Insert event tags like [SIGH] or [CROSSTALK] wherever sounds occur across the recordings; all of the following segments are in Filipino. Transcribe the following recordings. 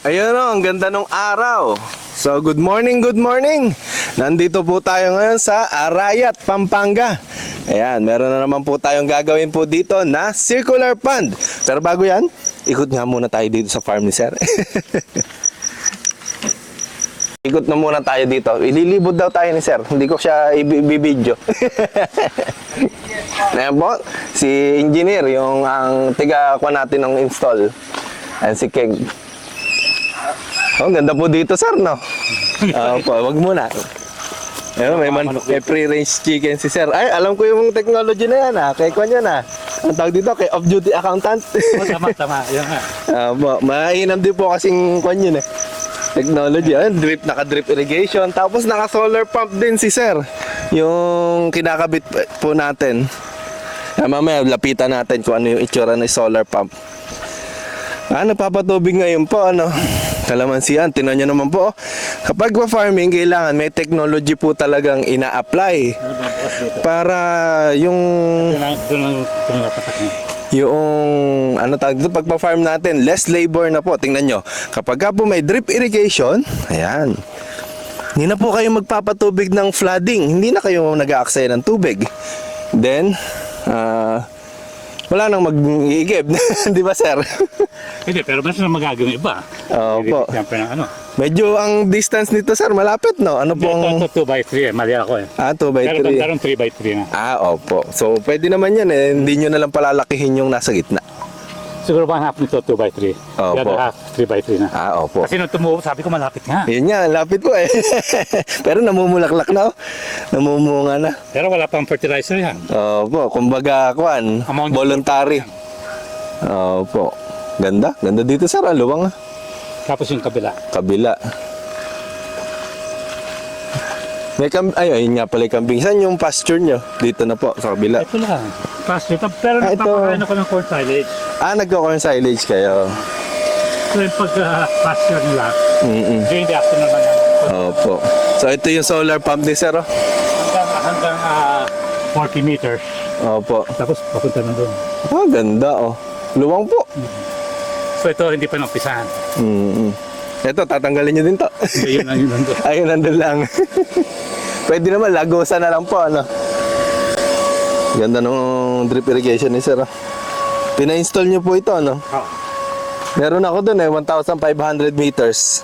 Ayun o, ang ganda ng araw. So, good morning, good morning. Nandito po tayo ngayon sa Arayat, Pampanga. Ayan, meron na naman po tayong gagawin po dito na circular pond. Pero bago yan, ikot nga muna tayo dito sa farm ni Sir. [LAUGHS] ikot na muna tayo dito. Ililibot daw tayo ni Sir. Hindi ko siya ibibidyo. [LAUGHS] Ayan po, si engineer, yung ang tiga ko natin ng install. Ayan si Keg. Oh, ang ganda po dito, sir, no? [LAUGHS] Oo po, wag muna. Ayun, may, man, may free-range chicken si sir. Ay, alam ko yung technology na yan, ha? Kay Kwan yan, ha? Ang tawag dito, kay off-duty accountant. [LAUGHS] Oh, tama, tama. Yan nga. Ah, po, mainam din po kasing Kwan yun, eh. Technology. Ayun, drip, naka-drip irrigation. Tapos naka-solar pump din si sir. Yung kinakabit po natin. Ah, mamaya, lapitan natin kung ano yung itsura ng solar pump. Ah, nagpapatubig ngayon po, ano. Kalamansian, tinan nyo naman po. oh. Kapag pa-farming, kailangan may technology po talagang ina-apply. Para yung yung ano tawag dito pag pa-farm natin less labor na po tingnan nyo kapag ka po may drip irrigation ayan hindi na po kayo magpapatubig ng flooding hindi na kayo nag-aaksaya ng tubig then ah, wala nang mag-iigib [LAUGHS] di ba sir Hindi, pero mas na magagawin iba. Opo. Siyempre ng ano. medyo ang distance nito sir malapit no ano pong ito 2 by 3 eh. Mali ako eh. ah 2 by Pero 3 meron 3 by 3 na. ah opo so pwede naman yan eh hindi nyo na lang palalakihin yung nasa gitna Siguro one half nito 2 by 3. Opo. The other half 3 by 3 na. ah opo Kasi nung tumuo, sabi ko malapit nga. Yun nga, lapit po eh. [LAUGHS] Pero namumulaklak na oh. Namumunga na. Pero wala pang fertilizer yan. Opo, kumbaga, kwan, Amount- voluntary. Opo. Ganda, ganda dito sir, ah, luwang ah. Tapos yung kabila. Kabila. May kam ay, ayun nga pala yung kambing. Saan yung pasture nyo? Dito na po, sa kabila. Ito lang. Ito. Pero Ah, ito. nagpapakain ako ng corn silage. Ah, nagko-corn silage kayo. So yung pag uh, nila, Mm-mm. during the afternoon naman yan. Opo. So ito yung solar pump ni sir, oh. Hanggang, hanggang ah, 40 meters. Opo. Tapos papunta na doon. Ah, ganda oh. Luwang po. So ito hindi pa naumpisahan. Mm-mm. Ito, tatanggalin nyo din to. Ayun lang yun nandun. [LAUGHS] Ayun, nandun lang. Pwede naman, lagosa na lang po, ano. Ganda nung drip irrigation ni sir. ah. Pina-install nyo po ito, ano. Oh. Meron ako dun eh, 1,500 meters.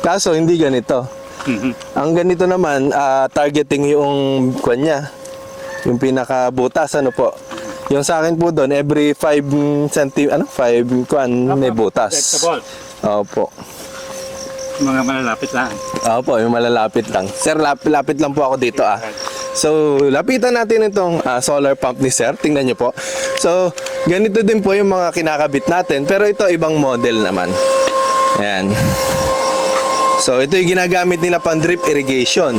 Kaso, hindi ganito. Mhm. Ang ganito naman, ah, targeting yung kwan niya. Yung pinakabutas, ano po. Yung sa akin po doon, every 5 cm, ano, 5 kwan, may butas. Opo. Mga malalapit lang. Opo, yung malalapit lang. Sir, lapit, lapit lang po ako dito ah. So, lapitan natin itong ah, solar pump ni Sir. Tingnan niyo po. So, ganito din po yung mga kinakabit natin. Pero ito, ibang model naman. Ayan. So, ito yung ginagamit nila pang drip irrigation.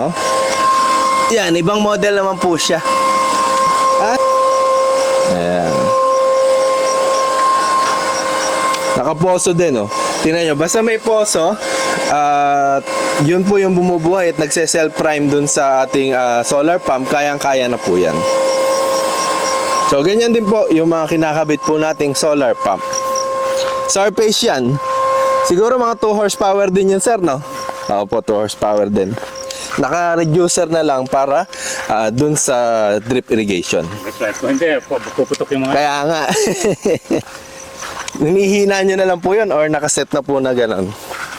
Oh. Yan, ibang model naman po siya. At, ayan. Nakaposo din, oh. Tingnan nyo, basta may poso, at yun po yung bumubuhay at nagse-self-prime dun sa ating ah, solar pump, kayang-kaya na po yan. So, ganyan din po yung mga kinakabit po nating solar pump. Surface yan. Siguro mga 2 horsepower din yun, sir, no? Opo, 2 horsepower din. Naka-reducer na lang para ah, dun sa drip irrigation. Hindi, pu- puputok yung mga... Kaya nga. [LAUGHS] Hinihina nyo na lang po yun or nakaset na po na ganon?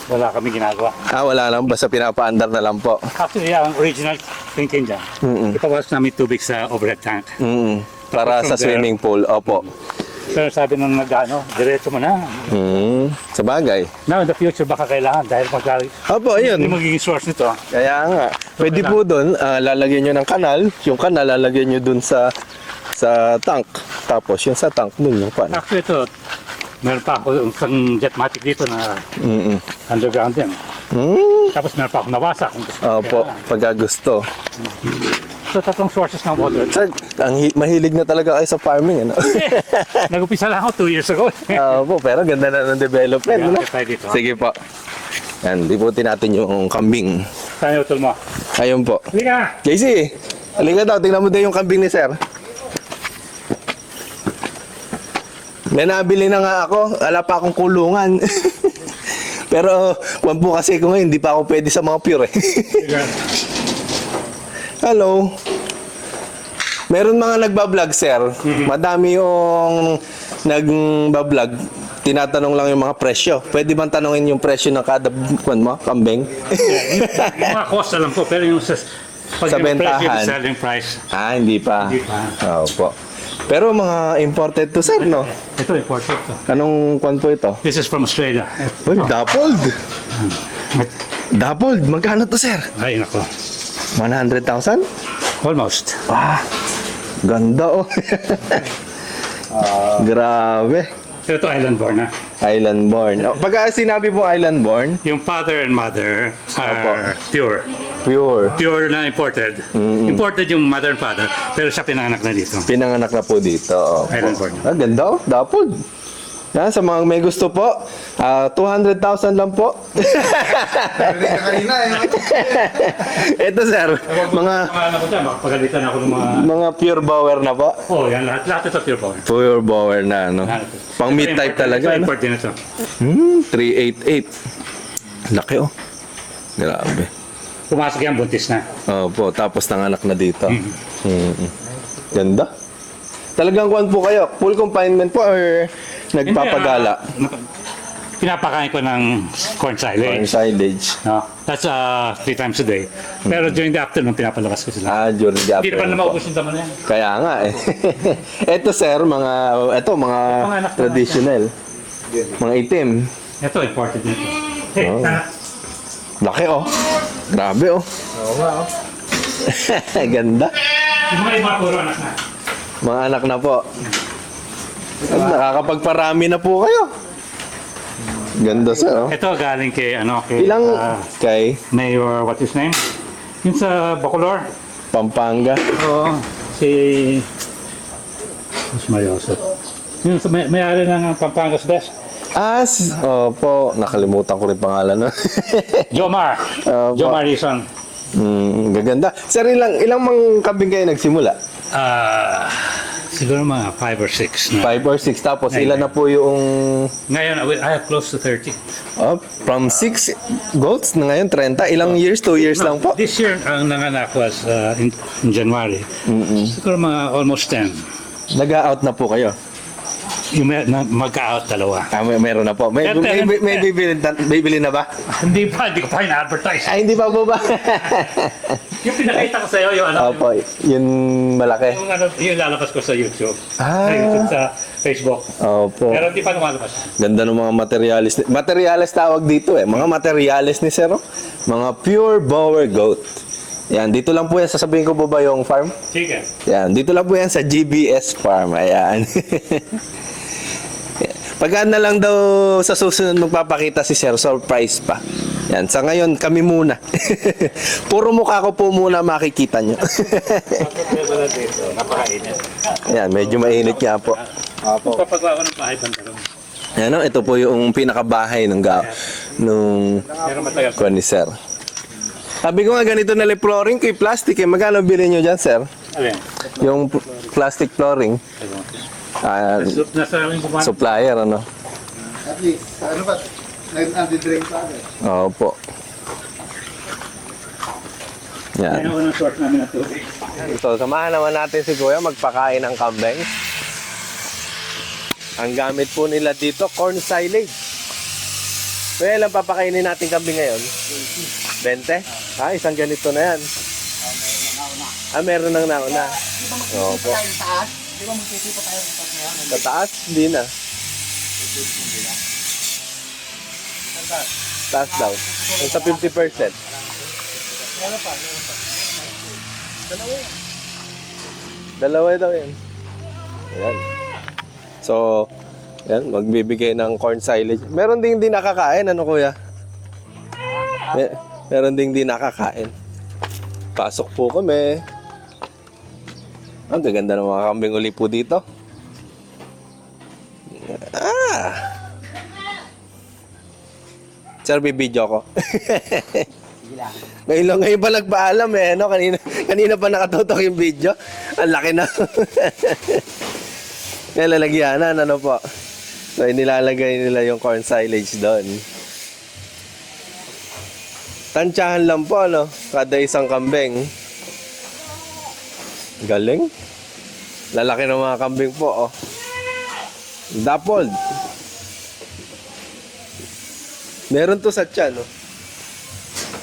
Wala kami ginagawa. Ah, wala lang. Basta pinapaandar na lang po. Actually, ang original thinking dyan, Mm-mm. ipawas namin tubig sa overhead tank. Mm, para sa there- swimming pool. Opo. Pero sabi ng nagano, diretso mo na. Mm, sa bagay. Now, in the future, baka kailangan dahil mag Opo, ayun. Yung magiging source nito, Kaya nga. Pwede po doon, ah, lalagyan nyo ng kanal. Yung kanal, lalagyan nyo doon sa sa tank. Tapos yung sa tank, doon yung pan. actually ito, meron pa ako isang jetmatic dito na Mm underground din. mm. Tapos meron pa ako nawasak. kung gusto. Opo, pagka gusto. So, tatlong sources ng water. Sir, ang hi- mahilig na talaga kayo sa farming, ano? [LAUGHS] Nag-upisa lang ako two years ago. [LAUGHS] Opo, pero ganda na ng development, ano? Kaya tayo dito. Sige po. Yan, liputin natin yung kambing. Saan yung utol mo? Ayun po. Liga! JC, halika daw, tingnan mo din yung kambing ni sir. May nabili na nga ako. Wala pa akong kulungan. [LAUGHS] Pero, kung po kasi ko ngayon, hindi pa ako pwede sa mga pure eh. [LAUGHS] Hello. Meron mga nagbablog, sir. Madami yung nagbablog. Tinatanong lang yung mga presyo. Pwede bang tanongin yung presyo ng kada kwan mo, kambing? yung mga [LAUGHS] cost alam ko, pero yung sa, pag Sa yung presyo, bentahan. yung selling price, ah, hindi pa. Hindi pa. Oo po. Pero mga imported to, sir, no? ito important to. Anong kwan po ito? This is from Australia. Uy, dappled. Dappled. Magkano to, sir? Ay, nako. 100,000? Almost. Ah, ganda oh. [LAUGHS] Grabe. Ito island born na. Island born. Oh, pagka sinabi mo island born, Yung father and mother are pure. pure. Pure na imported. Imported yung mother and father, pero siya pinanganak na dito. Pinanganak na po dito. Oh, Island born. Ah, ganda oh. Dappled. Yan, sa mga may gusto po, ah, 200,000 lang po. kanina eh. [LAUGHS] Ito sir, mga Mga ko dyan, makapagalitan ako ng mga... mga pure bower na po. Oh, yan, lahat, lahat ito pure born. Pure bower na, no? Pang meat type talaga, no? Import din ito. Hmm, 388. Laki oh. Grabe. Pumasok yan, buntis na. Opo, tapos nanganak na dito. Mm-mm. Ganda. Talagang kuhan po kayo, full confinement po or nagpapagala? [LAUGHS] Pinapakain ko ng corn Corn silage. silage. No? That's uh, three times a day. Pero during the afternoon, pinapalabas ko sila. Ah, during the Hindi pa afternoon na po. maubos yung dama na yan. Kaya nga eh. [LAUGHS] Ito sir, mga, ito mga Mga anak na traditional. Mga itim. Ito, imported nito. Hey, Oh. ah, Laki oh. Grabe oh. Oo nga, oh. [LAUGHS] Ganda. yung mga iba puro anak na. Mga anak na po. Nakakapagparami na po kayo. Ganda sir oh. Ito galing kay ano kay Ilang ah, kay Mayor what his name? Yung sa Bacolor. Pampanga? Oo. Si Mas Mayoso. Yung sa may, may-ari ng Pampangas Best. As, opo, nakalimutan ko rin pangalan no? [LAUGHS] Jomar. Opo. Jomar Rison. mm, gaganda. Sir, ilang, ilang mang kambing kayo nagsimula? Ah, siguro mga 5 or 6 na. Five or six. Tapos Ay, ilan na po yung... Ngayon, I have close to 30. Oh, from six goats na ngayon, 30. Ilang years? Two years lang po? This year, ang nanganak was uh, in, in January. Siguro mga almost 10. Nag-out na po kayo? Yung may, na, magka-out dalawa. Ah, may, meron na po. May, Ten, may, may, may bibili, na- bibili na ba? hindi pa, hindi ko pa ina-advertise. Ay, hindi pa po ba? [LAUGHS] Yung pinakita ko sa iyo, yung ano, Opo, yun malaki. yung, ano, yung lalabas ko sa YouTube. Ah. Sa YouTube, sa Facebook. Opo. Pero hindi pa lumalabas. Ganda ng mga materialis. ni- Materialis tawag dito eh. Mga materialis ni Sir. oh. Mga pure bower goat. Yan, dito lang po yan. Sasabihin ko po ba yung farm? Sige. Yan, dito lang po yan sa GBS Farm. Ayan. [LAUGHS] Pagka na lang daw sa susunod magpapakita si Sir, surprise pa. Yan, sa ngayon kami muna. [LAUGHS] Puro mukha ko po muna makikita nyo. Napakainit. [LAUGHS] Yan, medyo mainit nga po. Apo. Papagawa ko ng bahay. Yan, oh, ito po yung pinakabahay ng ga nung kuha ni Sir. Sabi ko nga ganito na flooring kay plastic eh. Magkano bilhin nyo dyan, Sir? Alin? Yung p- plastic flooring. Ah, Nasa supplier, ano? At least, ano ba? Nag-anti-drink pa agad. Opo. Yan. Ayun ako ng source namin ng tubig. So, samahan naman natin si Kuya magpakain ng kambing. Ang gamit po nila dito, corn silage. Kuya, ilang papakainin natin kambing ngayon? 20? Ah, isang ganito na yan. Ah, meron nang nauna. Opo. Sa taas? Hindi na. Taas daw. Sa 50%. Dalawa daw yan. Ayan. So, yan, magbibigay ng corn silage. Meron ding di nakakain, ano kuya? Me- meron ding di nakakain. Pasok po kami. Ang gaganda ng mga kambing uli po dito. Ah! Sir, bibidyo ko. [LAUGHS] ngayon lang, ngayon pa nagpaalam eh, no? Kanina, kanina pa nakatutok yung video. Ang laki na. [LAUGHS] Ngayon lalagyanan, ano po? So, inilalagay nila yung corn silage doon. Tansyahan lang po, ano? Kada isang kambing. Galing. Lalaki ng mga kambing po, oh. Dappled. Meron to sa tiyan, oh.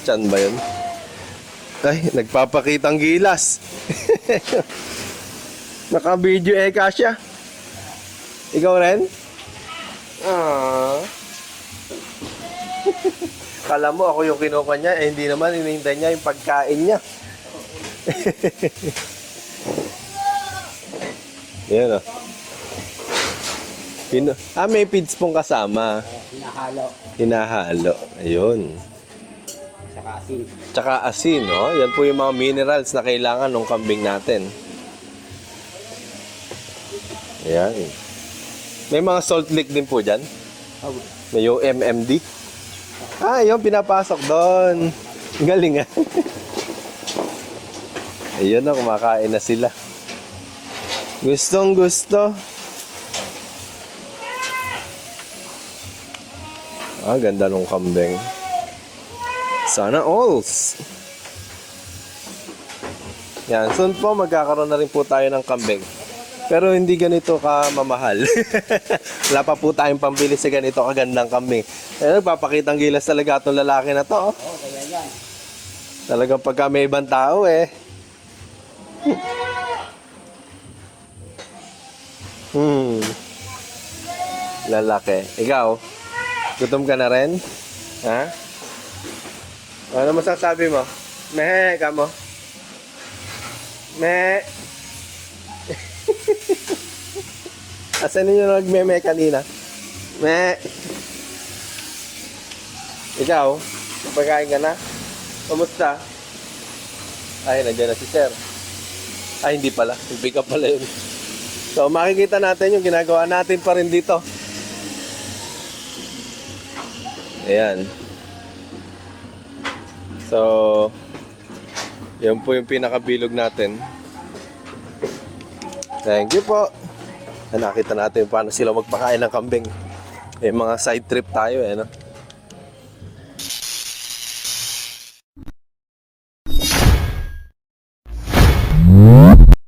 Tiyan ba yun? Ay, nagpapakitang gilas. [LAUGHS] Naka-video eh, Kasya. Ikaw rin? Ah. [LAUGHS] Kala mo ako yung kinuha niya, eh hindi naman hinihintay niya yung pagkain niya. [LAUGHS] Yan oh. Pino ah, may feeds pong kasama. Hinahalo Hinahalo. Ayun. sa asin. Tsaka asin, no? Yan po yung mga minerals na kailangan ng kambing natin. Ayan. May mga salt lick din po dyan. Oh, May yung MMD. Ah, yun, pinapasok doon. Galing ah. [LAUGHS] Ayun na, kumakain na sila. Gustong gusto. Ah, ganda nung kambing. Sana alls. Yan, soon po magkakaroon na rin po tayo ng kambing. Pero hindi ganito ka mamahal. [LAUGHS] Wala pa po tayong pambili sa ganito kagandang kambing. Eh, nagpapakitang gilas talaga itong lalaki na to. Oh. oh, kaya yan. Talagang pagka may ibang tao eh. [LAUGHS] Hmm. Lalaki. Ikaw, gutom ka na rin? Ha? Ano masasabi mo? Mehe, ka mo? Me. [LAUGHS] Asan ninyo nagmeme kanina? Me. Ikaw, pagkain ka na? Kamusta? Ay, nandiyan na si Sir. Ay, hindi pala. Pick up pala yun. So, makikita natin yung ginagawa natin pa rin dito. Ayan. So, yan po yung pinakabilog natin. Thank you po. Nakita natin paano sila magpakain ng kambing. Eh, mga side trip tayo eh, no?